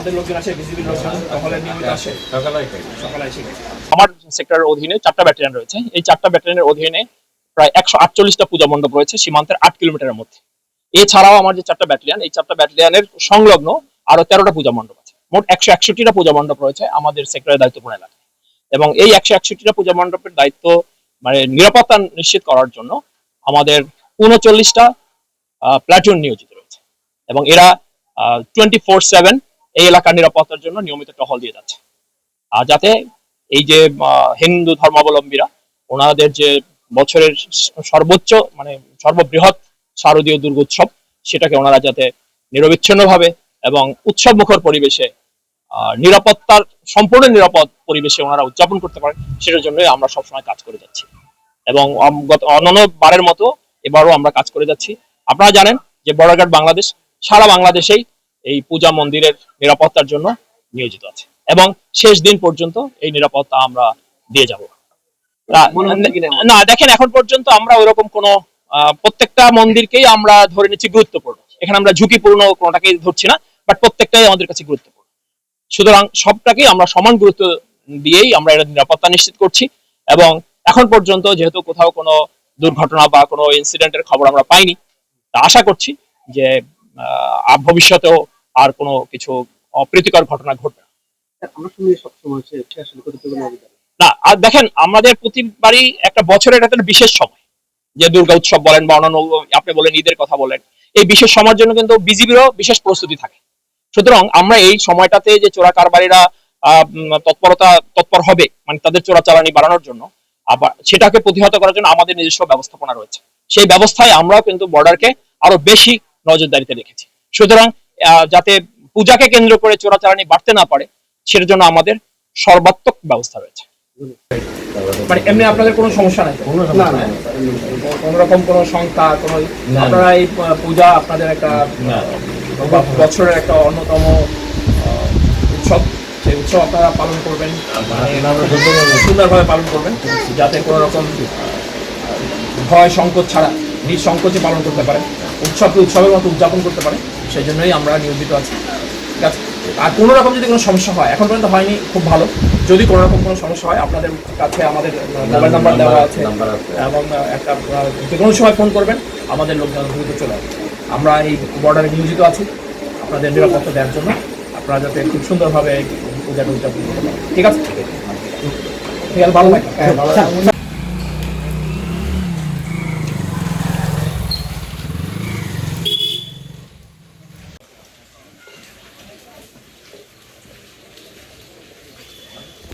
আমাদের লোকজন আসে বিজিবির লোকজন তাহলে নিয়মিত আসে। সকালে সকালে গেছে আমার সেক্টরের অধীনে চারটা ব্যাটালিয়ন রয়েছে। এই চারটা ব্যাটালিয়নের অধীনে প্রায় একশো আটচল্লিশটা পূজা মণ্ডপ রয়েছে সীমান্তের আট কিলোমিটারের মধ্যে। এছাড়াও আমার যে চারটা ব্যাটালিয়ন এই চারটা ব্যাটালিয়নের সংলগ্ন আরও তেরোটা পূজা মণ্ডপ আছে। মোট একশো একষট্টিটা পূজা মণ্ডপ রয়েছে আমাদের সেক্টরের দায়িত্বপূর্ণ এলাকায়। এবং এই একশো একষট্টিটা পূজা মণ্ডপের দায়িত্ব মানে নিরাপত্তা নিশ্চিত করার জন্য আমাদের উনচল্লিশটা প্লাটুন নিয়োজিত রয়েছে। এবং এরা টোয়েন্টি ফোর সেভেন এই এলাকার নিরাপত্তার জন্য নিয়মিত টহল দিয়ে যাচ্ছে। আর যাতে এই যে হিন্দু ধর্মাবলম্বীরা, ওনাদের যে বছরের সর্বোচ্চ মানে সর্ববৃহৎ শারদীয় দুর্গোৎসব সেটাকে ওনারা যাতে নিরবিচ্ছিন্নভাবে এবং উৎসব মুখর পরিবেশে নিরাপত্তার, সম্পূর্ণ নিরাপদ পরিবেশে ওনারা উদযাপন করতে পারেন, সেটার জন্যই আমরা সবসময় কাজ করে যাচ্ছি। এবং গত অন্যান্য বারের মতো এবারও আমরা কাজ করে যাচ্ছি। আপনারা জানেন যে বর্ডারঘাট বাংলাদেশ, সারা বাংলাদেশেই এই পূজা মন্দিরের নিরাপত্তার জন্য নিয়োজিত আছে। এবং শেষ দিন পর্যন্ত এই নিরাপত্তা আমরা দিয়ে যাব। না- দেখেন এখন পর্যন্ত আমরা ওইরকম কোনো প্রত্যেকটা মন্দিরকেই আমরা ধরে নিচ্ছি গুরুত্বপূর্ণ। এখানে আমরা ঝুঁকিপূর্ণ কোনোটাকেই ধরছি না বাট প্রত্যেকটাই আমাদের কাছে গুরুত্বপূর্ণ। সুতরাং সবটাকেই আমরা সমান গুরুত্ব দিয়েই আমরা এটা নিরাপত্তা নিশ্চিত করছি। এবং এখন পর্যন্ত যেহেতু কোথাও কোনো দুর্ঘটনা বা কোনো ইনসিডেন্টের খবর আমরা পাইনি তা আশা করছি যে আহ, ভবিষ্যতেও আর কোনো কিছু অপ্রীতিকর ঘটনা ঘটবে না। আর দেখেন আমাদের প্রতিবারই একটা বছরের একটা বিশেষ সময়। যে দুর্গা উৎসব বলেন বা অন্যান্য আপনি বলেন ঈদের কথা বলেন এই বিশেষ সময়ের জন্য কিন্তু বিজিবিরও বিশেষ প্রস্তুতি থাকে। সুতরাং আমরা এই সময়টাতে যে চোরা কারবারিরা তৎপরতা তৎপর হবে মানে তাদের চোরাচালানি বাড়ানোর জন্য আবার সেটাকে প্রতিহত করার জন্য আমাদের নিজস্ব ব্যবস্থাপনা রয়েছে। সেই ব্যবস্থায় আমরাও কিন্তু বর্ডারকে আরও বেশি নজরদারিতে রেখেছি। সুতরাং যাতে পূজাকে কেন্দ্র করে চোরাচালানি বাড়তে না পারে সেটার জন্য আমাদের সর্বাত্মক ব্যবস্থা রয়েছে। মানে এমনি আপনাদের কোনো সমস্যা নাই? কোনো না না। কোনো রকম কোনো শঙ্কা কোনো আপনারা এই পূজা আপনাদের একটা বছরের একটা অন্যতম উৎসব। সেই উৎসব আপনারা পালন করবেন। মানে সুন্দরভাবে সুন্দরভাবে পালন করবেন। যাতে কোনো রকম ভয় সংকোচ ছাড়া নিঃসংকোচে পালন করতে পারে। উৎসবকে উৎসবের মতো উদযাপন করতে পারেন সেই জন্যই আমরা নিয়োজিত আছি। ঠিক আছে আর কোনো রকম যদি কোনো সমস্যা হয় এখন পর্যন্ত হয়নি খুব ভালো। যদি কোনো রকম কোনো সমস্যা হয় আপনাদের কাছে আমাদের মোবাইল নাম্বার দেওয়া আছে। এবং একটা যে কোনো সময় ফোন করবেন আমাদের লোকজন দ্রুত চলে আসবে। আমরা এই বর্ডারে নিয়োজিত আছি। আপনাদের নিরাপত্তা দেওয়ার জন্য। আপনারা যাতে খুব সুন্দরভাবে এই পূজাটা উদযাপন করতে পারেন ঠিক আছে। ঠিক আছে ভালো